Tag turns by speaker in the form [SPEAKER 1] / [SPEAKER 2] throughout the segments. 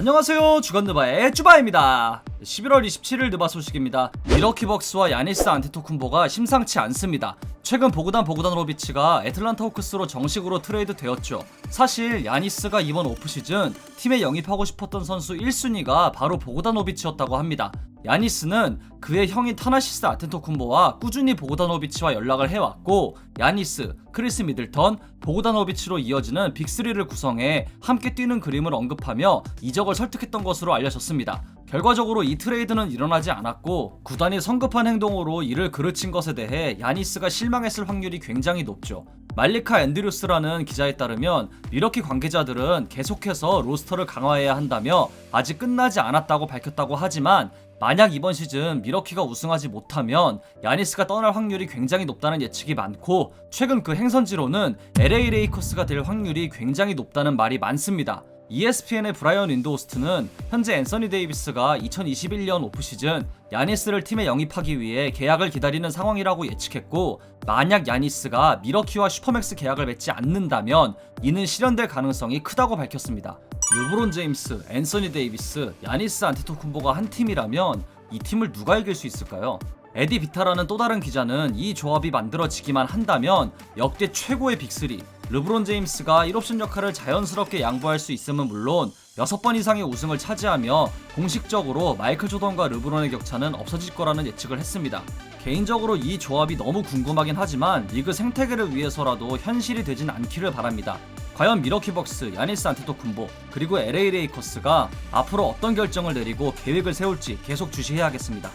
[SPEAKER 1] 안녕하세요. 주간느바의 쭈바입니다. 11월 27일 느바 소식입니다. 미러키벅스와 야니스 안테토쿤보가 심상치 않습니다. 최근 보그단 보그단 로비치가 애틀란타 호크스로 정식으로 트레이드 되었죠. 사실 야니스가 이번 오프시즌 팀에 영입하고 싶었던 선수 1순위가 바로 보그다노비치였다고 합니다 야니스는 그의 형인 타나시스 아텐토쿤보와 꾸준히 보그다노비치와 연락을 해왔고 야니스, 크리스 미들턴, 보그다노비치로 이어지는 빅3를 구성해 함께 뛰는 그림을 언급하며 이적을 설득했던 것으로 알려졌습니다. 결과적으로 이 트레이드는 일어나지 않았고 구단이 성급한 행동으로 이를 그르친 것에 대해 야니스가 실망했을 확률이 굉장히 높죠. 말리카 앤드류스라는 기자에 따르면 미러키 관계자들은 계속해서 로스터를 강화해야 한다며 아직 끝나지 않았다고 밝혔다고 하지만 만약 이번 시즌 미러키가 우승하지 못하면 야니스가 떠날 확률이 굉장히 높다는 예측이 많고 최근 그 행선지로는 LA 레이커스가 될 확률이 굉장히 높다는 말이 많습니다. ESPN의 브라이언 윈도우스트는 현재 앤서니 데이비스가 2021년 오프시즌 야니스를 팀에 영입하기 위해 계약을 기다리는 상황이라고 예측했고 만약 야니스가 미러키와 슈퍼맥스 계약을 맺지 않는다면 이는 실현될 가능성이 크다고 밝혔습니다. 르브론 제임스, 앤서니 데이비스, 야니스 안테토쿤보가 한 팀이라면 이 팀을 누가 이길 수 있을까요? 에디 비타라는 또 다른 기자는 이 조합이 만들어지기만 한다면 역대 최고의 빅3 르브론 제임스가 1옵션 역할을 자연스럽게 양보할 수 있음은 물론 6번 이상의 우승을 차지하며 공식적으로 마이클 조던과 르브론의 격차는 없어질 거라는 예측을 했습니다. 개인적으로 이 조합이 너무 궁금하긴 하지만 리그 생태계를 위해서라도 현실이 되진 않기를 바랍니다. 과연 미러키 벅스, 야니스 안테토쿤보, 그리고 LA 레이커스가 앞으로 어떤 결정을 내리고 계획을 세울지 계속 주시해야겠습니다.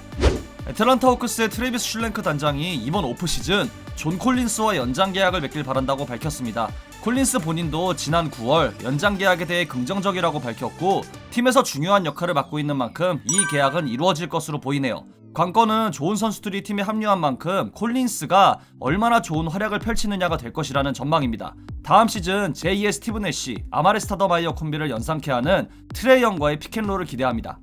[SPEAKER 1] 애틀란타 호크스의 트레비스 슐랭크 단장이 이번 오프 시즌 존 콜린스와 연장 계약을 맺길 바란다고 밝혔습니다. 콜린스 본인도 지난 9월 연장 계약에 대해 긍정적이라고 밝혔고 팀에서 중요한 역할을 맡고 있는 만큼 이 계약은 이루어질 것으로 보이네요. 관건은 좋은 선수들이 팀에 합류한 만큼 콜린스가 얼마나 좋은 활약을 펼치느냐가 될 것이라는 전망입니다. 다음 시즌 제2의 스티븐 애쉬, 아마레 스타더 마이어 콤비를 연상케 하는 트레이 영과의 피켄롤을 기대합니다.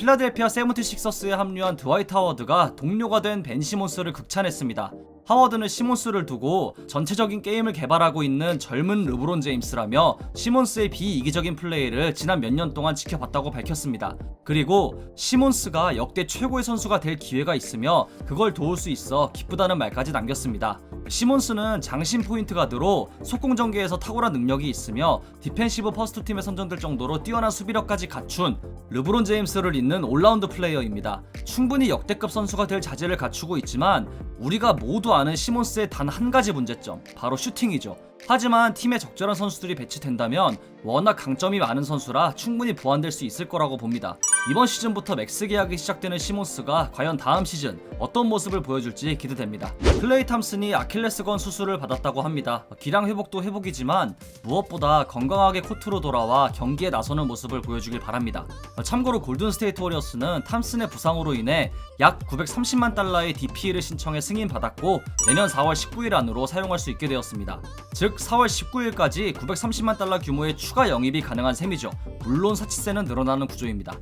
[SPEAKER 1] 필라델피아 세븐티식서스에 합류한 드와이트 하워드가 동료가 된 벤 시몬스를 극찬했습니다. 하워드는 시몬스를 두고 전체적인 게임을 개발하고 있는 젊은 르브론 제임스라며 시몬스의 비이기적인 플레이를 지난 몇 년 동안 지켜봤다고 밝혔습니다. 그리고 시몬스가 역대 최고의 선수가 될 기회가 있으며 그걸 도울 수 있어 기쁘다는 말까지 남겼습니다. 시몬스는 장신 포인트 가드로 속공 전개에서 탁월한 능력이 있으며 디펜시브 퍼스트 팀에 선정될 정도로 뛰어난 수비력까지 갖춘 르브론 제임스를 잇는 올라운드 플레이어입니다. 충분히 역대급 선수가 될 자질을 갖추고 있지만 우리가 모두 아는 시몬스의 단 한 가지 문제점 바로 슈팅이죠. 하지만 팀에 적절한 선수들이 배치된다면 워낙 강점이 많은 선수라 충분히 보완될 수 있을 거라고 봅니다. 이번 시즌부터 맥스 계약이 시작되는 시몬스가 과연 다음 시즌 어떤 모습을 보여줄지 기대됩니다. 클레이 탐슨이 아킬레스건 수술을 받았다고 합니다. 기량 회복도 회복이지만 무엇보다 건강하게 코트로 돌아와 경기에 나서는 모습을 보여주길 바랍니다. 참고로 골든 스테이트 워리어스는 탐슨의 부상으로 인해 약 930만 달러의 DP를 신청해 승인받았고 내년 4월 19일 안으로 사용할 수 있게 되었습니다. 즉 4월 19일까지 930만 달러 규모의 추가 영입이 가능한 셈이죠. 물론 사치세는 늘어나는 구조입니다.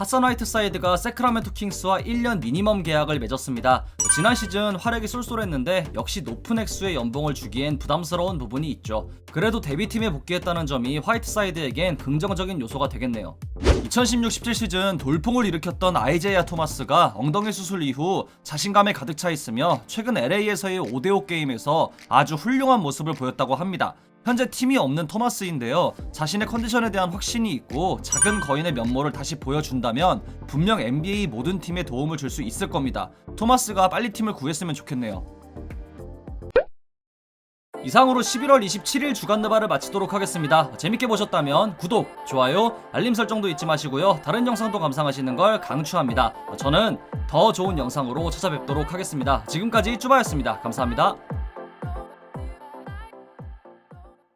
[SPEAKER 1] 하선 화이트 사이드가 세크라멘토 킹스와 1년 미니멈 계약을 맺었습니다. 지난 시즌 활약이 쏠쏠했는데 역시 높은 액수의 연봉을 주기엔 부담스러운 부분이 있죠. 그래도 데뷔팀에 복귀했다는 점이 화이트 사이드에겐 긍정적인 요소가 되겠네요. 2016-17 시즌 돌풍을 일으켰던 아이제야 토마스가 엉덩이 수술 이후 자신감에 가득 차 있으며 최근 LA에서의 5대5 게임에서 아주 훌륭한 모습을 보였다고 합니다. 현재 팀이 없는 토마스인데요. 자신의 컨디션에 대한 확신이 있고 작은 거인의 면모를 다시 보여준다면 분명 NBA 모든 팀에 도움을 줄 수 있을 겁니다. 토마스가 빨리 팀을 구했으면 좋겠네요. 이상으로 11월 27일 주간 느바를 마치도록 하겠습니다. 재밌게 보셨다면 구독, 좋아요, 알림 설정도 잊지 마시고요. 다른 영상도 감상하시는 걸 강추합니다. 저는 더 좋은 영상으로 찾아뵙도록 하겠습니다. 지금까지 쭈바였습니다. 감사합니다.